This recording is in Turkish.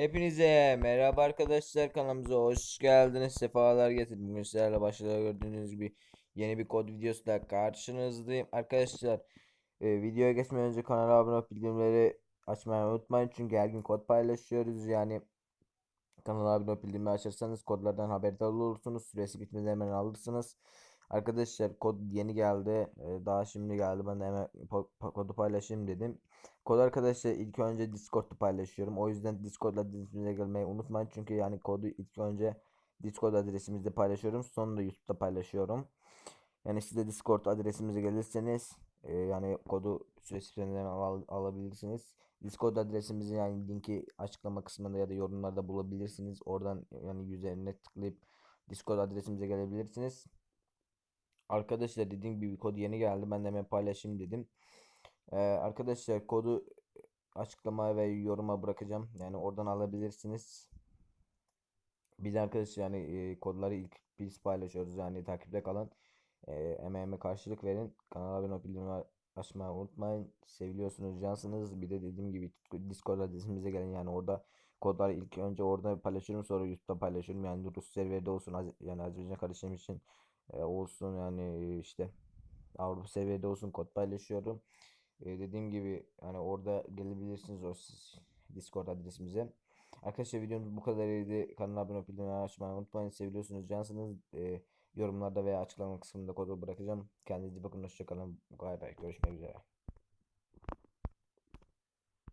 Hepinize merhaba arkadaşlar kanalımıza hoş geldiniz. Sefalar getirdiniz. Bugün sizlerle başta gördüğünüz gibi yeni bir kod videosu da karşınızdayım. Arkadaşlar e, videoya geçmeden önce kanala abone olup bildirimleri açmayı unutmayın. Çünkü her gün kod paylaşıyoruz. Yani kanala abone olup bildirimleri açarsanız kodlardan haberdar olursunuz. Süresi bitmeden hemen alırsınız. Arkadaşlar kod yeni geldi. E, daha şimdi geldi. Ben de hemen kodu paylaşayım dedim. Kod arkadaşlar ilk önce Discord'da paylaşıyorum. O yüzden Discord adresimize gelmeyi unutmayın. Çünkü yani kodu ilk önce Discord adresimizde paylaşıyorum. Sonra da YouTube'da paylaşıyorum. Yani siz de Discord adresimize gelirseniz e, yani kodu süresinden al alabilirsiniz. Discord adresimizi yani linki açıklama kısmında ya da yorumlarda bulabilirsiniz. Oradan yani üzerine tıklayıp Discord adresimize gelebilirsiniz. Arkadaşlar dediğim gibi kod yeni geldi. Ben de hemen paylaşayım dedim. Ee, arkadaşlar kodu açıklamaya ve yoruma bırakacağım. Yani oradan alabilirsiniz. Biz arkadaşlar yani e, kodları ilk biz paylaşıyoruz. Yani takipte kalın. E, emeğime karşılık verin. Kanala abone olup bildirimleri açmayı unutmayın. Seviliyorsunuz, cansınız. Bir de dediğim gibi Discord adresimize gelin. Yani orada kodları ilk önce orada paylaşıyorum sonra YouTube'da paylaşıyorum. Yani Rus serverde olsun. Yani Azerbaycan kardeşim için e, olsun. Yani işte Avrupa seviyede olsun kod paylaşıyorum. Ee, dediğim gibi hani orada gelebilirsiniz o Discord adresimize. Arkadaşlar videomuz bu kadarıydı. Kanala abone olup bildirimleri açmayı unutmayın. Seviliyorsunuz, cansınız. Ee, yorumlarda veya açıklama kısmında kodu bırakacağım. Kendinize bakın. Hoşçakalın. Bay bay. Görüşmek üzere.